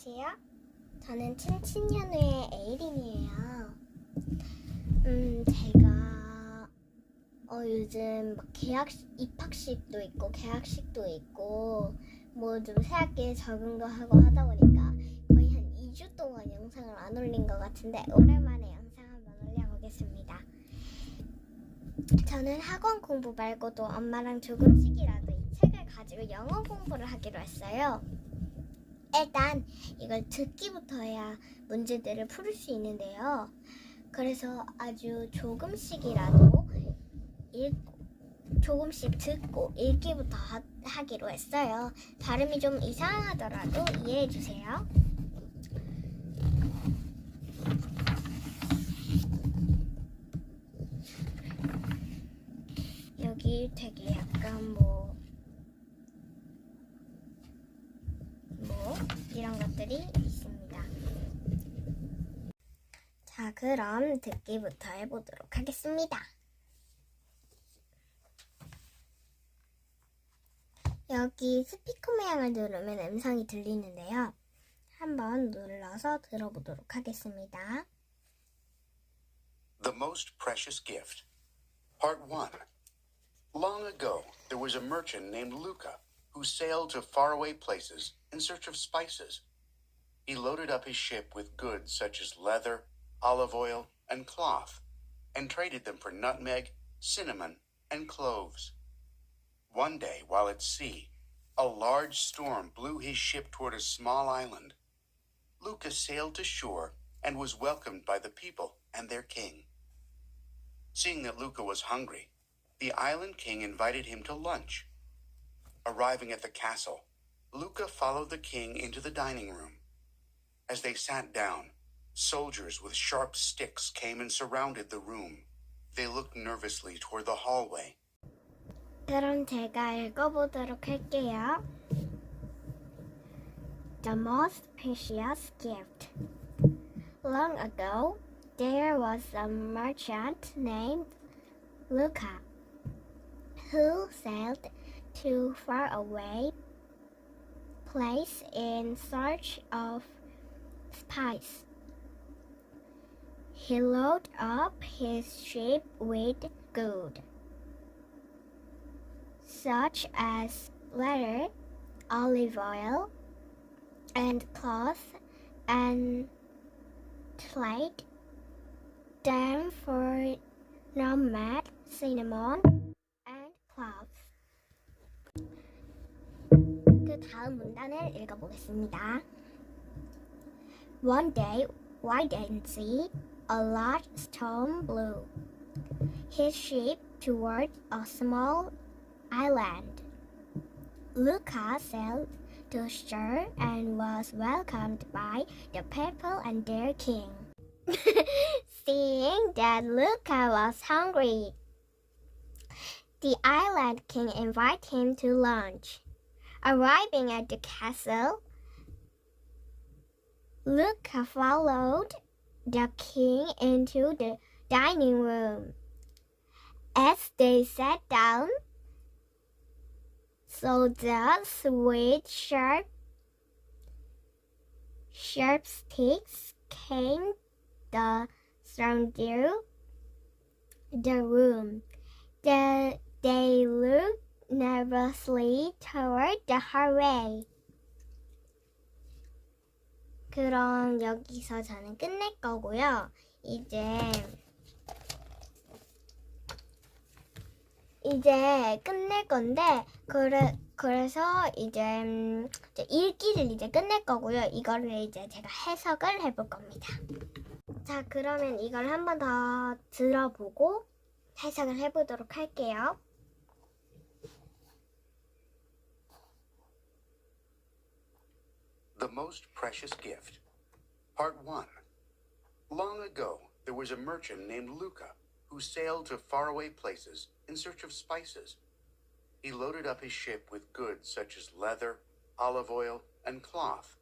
안녕하세요. 저는 친친년의 에이린이에요. 음, 제가 어, 요즘 막 계약 입학식도 있고 계약식도 있고 뭐 좀 새 학기에 적응도 하고 하다 보니까 거의 한 2주 동안 영상을 안 올린 것 같은데 오랜만에 영상 한번 올려보겠습니다. 저는 학원 공부 말고도 엄마랑 조금씩이라도 이 책을 가지고 영어 공부를 하기로 했어요. 일단 이걸 듣기부터 해야 문제들을 풀 수 있는데요. 그래서 아주 조금씩이라도 읽고 조금씩 듣고 읽기부터 하, 하기로 했어요. 발음이 좀 이상하더라도 이해해 주세요. 여기 되게 약간 뭐, 뭐, 그럼 듣기부터 해보도록 하겠습니다. 여기 스피커 모양을 누르면 음성이 들리는데요. 한번 눌러서 들어보도록 하겠습니다. The Most Precious Gift. Part 1. Long ago, there was a merchant named Luca who sailed to faraway places in search of spices. He loaded up his ship with goods such as leather, olive oil, and cloth, and traded them for nutmeg, cinnamon, and cloves. One day, while at sea, a large storm blew his ship toward a small island. Luca sailed to shore and was welcomed by the people and their king. Seeing that Luca was hungry, the island king invited him to lunch. Arriving at the castle, Luca followed the king into the dining room. As they sat down, soldiers with sharp sticks came and surrounded the room. They looked nervously toward the hallway. 그럼 제가 읽어보도록 할게요. The most precious gift. Long ago, there was a merchant named Luca who sailed to far away place in search of spice. He loaded up his ship with good such as leather, olive oil, and cloth, and trade them for nutmeg, cinnamon, and cloves. 그 다음 문단을 읽어보겠습니다. One day, wide and sea, a large storm blew his ship toward a small island. Luca sailed to shore and was welcomed by the people and their king. Seeing that Luca was hungry, the island king invited him to lunch. Arriving at the castle, Luca followed the king into the dining room. As they sat down, so the sweet sharp sharp sticks came the through the room. The, they looked nervously toward the hallway. 그럼 여기서 저는 끝낼 거고요. 이제 이제 끝낼 건데 그래 그래서 이제, 음, 읽기를 이제 끝낼 거고요. 이거를 이제 제가 해석을 해볼 겁니다. 자, 그러면 이걸 한 번 더 들어보고 해석을 해보도록 할게요. The Most Precious Gift. Part 1. Long ago, there was a merchant named Luca who sailed to faraway places in search of spices. He loaded up his ship with goods such as leather, olive oil, and cloth,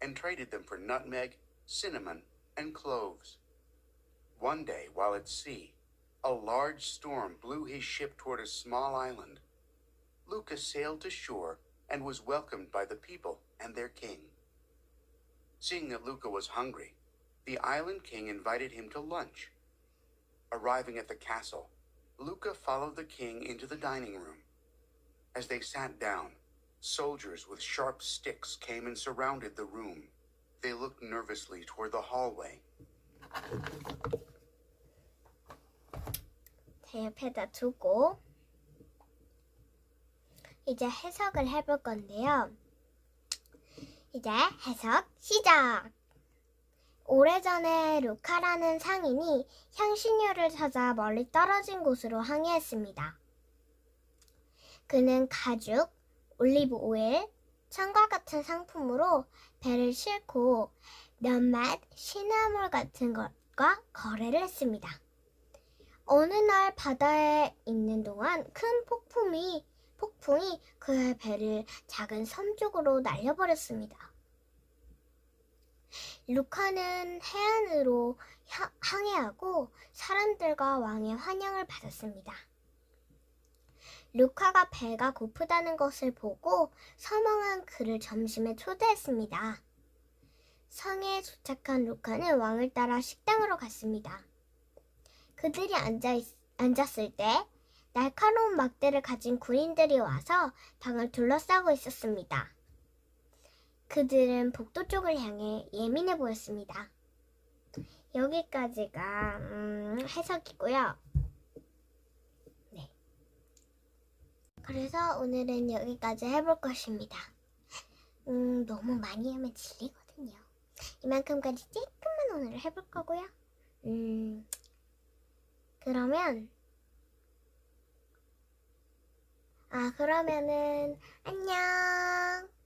and traded them for nutmeg, cinnamon, and cloves. One day, while at sea, a large storm blew his ship toward a small island. Luca sailed to shore and was welcomed by the people and their king. Seeing that Luca was hungry, the island king invited him to lunch. Arriving at the castle, Luca followed the king into the dining room. As they sat down, soldiers with sharp sticks came and surrounded the room. They looked nervously toward the hallway. 제 옆에다 두고 이제 해석을 해볼 건데요. 이제 해석 시작! 오래전에 루카라는 상인이 향신료를 찾아 멀리 떨어진 곳으로 항해했습니다. 그는 가죽, 올리브 오일, 천과 같은 상품으로 배를 싣고 몇맛 시나몰 같은 것과 거래를 했습니다. 어느 날 바다에 있는 동안 큰 폭풍이 폭풍이 그의 배를 작은 섬 쪽으로 날려버렸습니다. 루카는 해안으로 하- 항해하고 사람들과 왕의 환영을 받았습니다. 루카가 배가 고프다는 것을 보고 서멍한 그를 점심에 초대했습니다. 성에 도착한 루카는 왕을 따라 식당으로 갔습니다. 그들이 앉아 있, 앉았을 때 날카로운 막대를 가진 군인들이 와서 방을 둘러싸고 있었습니다. 그들은 복도 쪽을 향해 예민해 보였습니다. 여기까지가 음, 해석이고요. 네. 그래서 오늘은 여기까지 해볼 것입니다. 음, 너무 많이 하면 질리거든요. 이만큼까지 조금만 오늘 해볼 거고요. 음, 그러면 아 그러면은 안녕.